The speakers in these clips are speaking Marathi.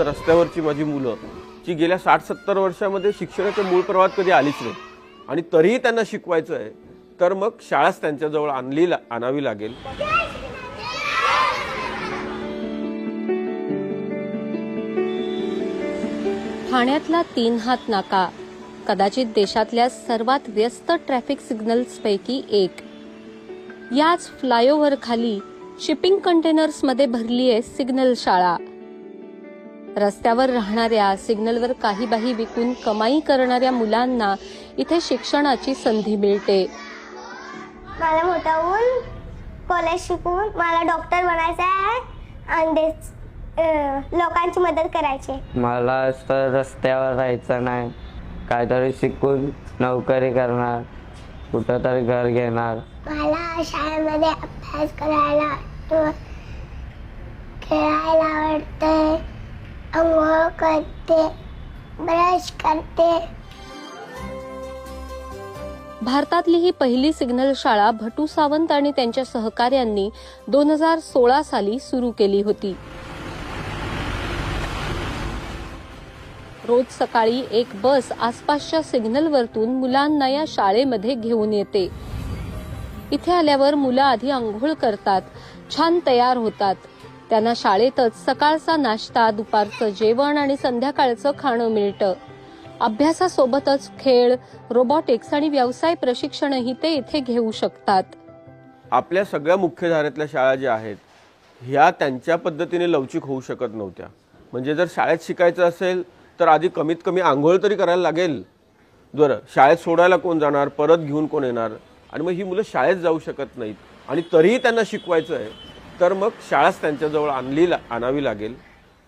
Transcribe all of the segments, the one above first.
तर रस्त्यावरची माझी मुलं जी गेल्या साठ सत्तर वर्षामध्ये शिक्षणाच्या मूळ प्रवाहात कधी आलीच नाही आणि तरीही त्यांना शिकवायचं आहे तर मग शाळाच त्यांच्याजवळ आणली ला- आणावी लागेल. ठाण्यातला तीन हात नाका कदाचित देशातल्या सर्वात व्यस्त ट्रॅफिक सिग्नल्सपैकी एक. याच फ्लायओव्हर खाली शिपिंग कंटेनर्समध्ये भरली आहे सिग्नल शाळा. रस्त्यावर राहणाऱ्या सिग्नलवर काही बाही विकून कमाई करणाऱ्या मुलांना इथे शिक्षणाची संधी मिळते. मला मोठा होऊन कॉलेज शिकून मला डॉक्टर बनायचं आहे आणि लोकांची मदत करायची मला असं रस्त्यावर राहायचं नाही. काहीतरी शिकून नोकरी करणार कुठं तरी घर घेणार. मला शाळेमध्ये अभ्यास करायला खेळायला आवडते अंघोळ करते ब्रश करते. भारतातली ही पहिली सिग्नल शाळा भटू सावंत आणि त्यांच्या सहकाऱ्यांनी दोन हजार सोळा साली सुरू केली होती. रोज सकाळी एक बस आसपासच्या सिग्नलवरतून मुलांना या शाळेमध्ये घेऊन येते. इथे आल्यावर मुलं आधी आंघोळ करतात छान तयार होतात. त्यांना शाळेतच सकाळचा नाश्ता दुपारचं जेवण आणि संध्याकाळचं खाणं मिळतं. अभ्यासासोबतच खेळ रोबोटिक्स आणि व्यवसाय प्रशिक्षणही ते इथे घेऊ शकतात. आपल्या सगळ्या मुख्यधारेतल्या शाळा ज्या आहेत ह्या त्यांच्या पद्धतीने लवचिक होऊ शकत नव्हत्या. म्हणजे जर शाळेत शिकायचं असेल तर आधी कमीत कमी आंघोळ तरी करायला लागेल. बरं शाळेत सोडायला कोण जाणार? परत घेऊन कोण येणार? आणि मग ही मुलं शाळेत जाऊ शकत नाहीत. आणि तरीही त्यांना शिकवायचं आहे तर मग शाळाच त्यांच्याजवळ आणली ला आणावी लागेल.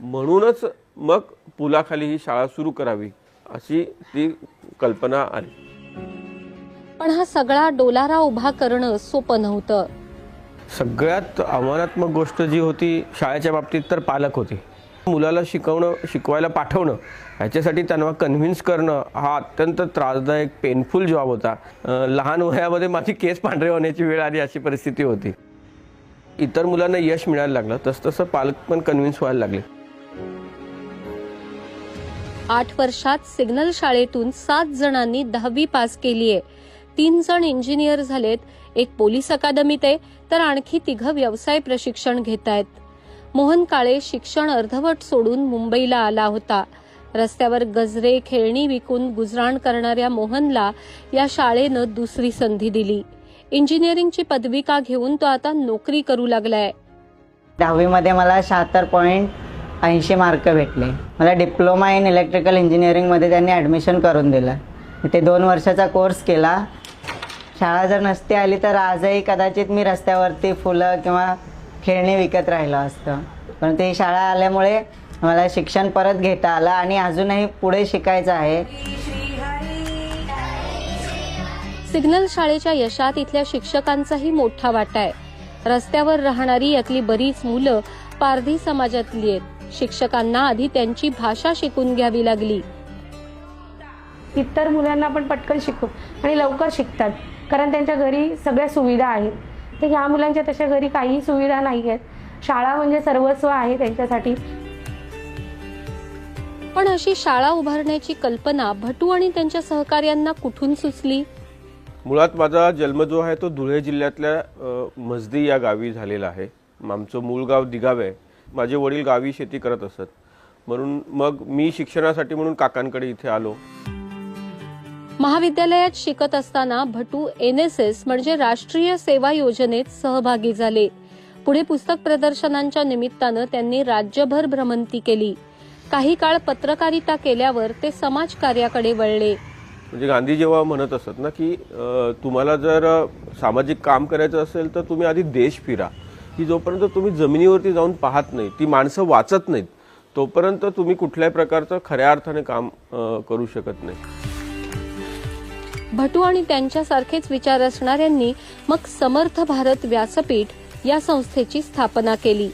म्हणूनच मग पुलाखाली ही शाळा सुरू करावी अशी ती कल्पना आली पण हा सगळा डोलारा उभा करणं सोपं नव्हतं. सगळ्यात आव्हानात्मक गोष्ट जी होती शाळेच्या बाबतीत तर पालक होते. मुलाला शिकवणं शिकवायला पाठवणं ह्याच्यासाठी त्यांना कन्व्हिन्स करणं हा अत्यंत त्रासदायक पेनफुल जॉब होता. लहान वयामध्ये माझी केस पांढरे होण्याची वेळ आली अशी परिस्थिती होती. इतर मुलांना यश मिळायला लागलं तसतसं पालक पण कन्व्हिन्स व्हायला लागले. आठ वर्षात सिग्नल शाळेतून सात जणांनी दहावी पास केलीये तीन जण इंजिनियर झालेत एक पोलीस अकादमीत आहे तर आणखी तिघं व्यवसाय प्रशिक्षण घेत आहेत. मोहन काळे शिक्षण अर्धवट सोडून मुंबईला आला होता. रस्त्यावर गजरे खेळणी विकून गुजराण करणाऱ्या मोहनला या शाळेनं दुसरी संधी दिली. इंजिनिअरिंगची पदवी का घेऊन तो आता नोकरी करू लागलाय? दहावीमध्ये मला शहात्तर पॉईंट ऐंशी मार्क भेटले. मला डिप्लोमा इन इलेक्ट्रिकल इंजिनिअरिंगमध्ये त्यांनी ॲडमिशन करून दिलं. ते दोन वर्षाचा कोर्स केला. शाळा जर नसती आली तर आजही कदाचित मी रस्त्यावरती फुलं किंवा खेळणी विकत राहिलं असतं. पण ती शाळा आल्यामुळे मला शिक्षण परत घेता आलं आणि अजूनही पुढे शिकायचं आहे. सिग्नल शाळेच्या यशात इथल्या शिक्षकांचाही मोठा वाटा आहे. रस्त्यावर राहणारी यातली बरीच मुलं पारधी समाजातली आहेत. शिक्षकांना आधी त्यांची भाषा शिकून घ्यावी लागली. इतर मुलांना पण पटकन शिकू आणि लवकर शिकतात. कारण त्यांच्या घरी सगळ्या सुविधा आहेत. तर ह्या मुलांच्या तशा घरी काहीही सुविधा नाही आहेत. शाळा म्हणजे सर्वस्व आहे त्यांच्यासाठी. पण अशी शाळा उभारण्याची कल्पना भटू आणि त्यांच्या सहकार्यांना कुठून सुचली? मुळात माझा जन्म जो आहे तो धुळे जिल्ह्यातल्या मजदी या गावी झालेला आहे. आमचं मूळ गाव दिगाव आहे. माझे वडील गावी शेती करत असत. म्हणून मग मी शिक्षणासाठी म्हणून काकांकडे इथे आलो. महाविद्यालयात शिकत असताना भटू एन एस एस म्हणजे राष्ट्रीय सेवा योजनेत सहभागी झाले. पुढे पुस्तक प्रदर्शनांच्या निमित्तानं त्यांनी राज्यभर भ्रमंती केली. काही काळ पत्रकारिता केल्यावर ते समाजकार्याकडे वळले. म्हणजे गांधी जेव्हा म्हणत असत ना की तुम्हाला जर सामाजिक काम करायचं असेल तर तुम्ही आधी देश फिरा. की जोपर्यंत तुम्ही जमिनीवरती जाऊन पाहत नाही ती माणसं वाचत नाहीत तोपर्यंत तुम्ही कुठल्याही प्रकारचं खऱ्या अर्थाने काम करू शकत नाही. भटू आणि त्यांच्यासारखेच विचार असणाऱ्यांनी मग समर्थ भारत व्यासपीठ या संस्थेची स्थापना केली.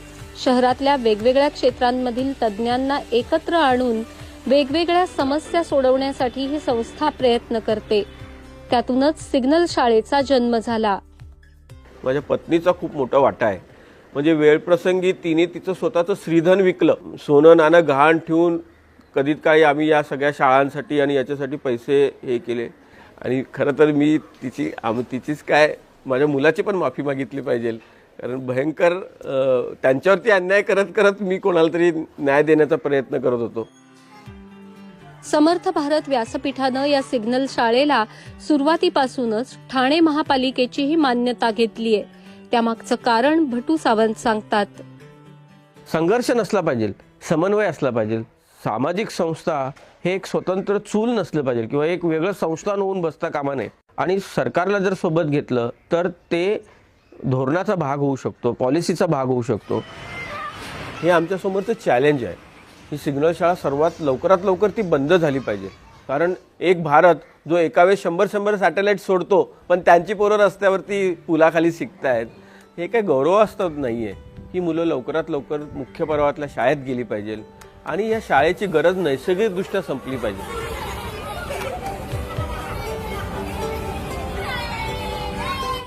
शहरातल्या वेगवेगळ्या क्षेत्रांमधील तज्ज्ञांना एकत्र आणून वेगवेगळ्या समस्या सोडवण्यासाठी ही संस्था प्रयत्न करते. त्यातूनच सिग्नल शाळेचा जन्म झाला. माझ्या पत्नीचा खूप मोठा वाटा आहे. म्हणजे वेळप्रसंगी तिने तिचं स्वतःचं श्रीधन विकलं. सोनं नाणं गहाण ठेवून कधीत काही आम्ही या सगळ्या शाळांसाठी आणि याच्यासाठी पैसे हे केले. आणि खरं तर मी तिची आम तिचीच काय माझ्या मुलाची पण माफी मागितली पाहिजे. कारण भयंकर त्यांच्यावरती अन्याय करत करत मी कोणाला तरी न्याय देण्याचा प्रयत्न करत होतो. समर्थ भारत व्यासपीठानं या सिग्नल शाळेला सुरुवातीपासूनच ठाणे महापालिकेचीही मान्यता घेतली आहे. त्यामागचं कारण भटू सावंत सांगतात. संघर्ष नसला पाहिजे समन्वय असला पाहिजे सामाजिक संस्था हे एक स्वतंत्र चूल नसलं पाहिजे किंवा एक वेगळं संस्थान होऊन बसता कामा नये आणि सरकारला जर सोबत घेतलं तर ते धोरणाचा भाग होऊ शकतो पॉलिसीचा भाग होऊ शकतो. हे आमच्यासमोरचं चॅलेंज आहे. ही सिग्नल शाळा सर्वात लवकरात लवकर ती बंद झाली पाहिजे. कारण एक भारत जो एका वेळेस शंभर शंभर सॅटेलाईट सोडतो पण त्यांची पोरं रस्त्यावरती पुलाखाली शिकतायत हे काही गौरवास्पद नाही आहे ही मुलं लवकरात लवकर मुख्य पर्वातल्या शाळेत गेली पाहिजे. आणि या शाळेची गरज नैसर्गिकदृष्ट्या संपली पाहिजे.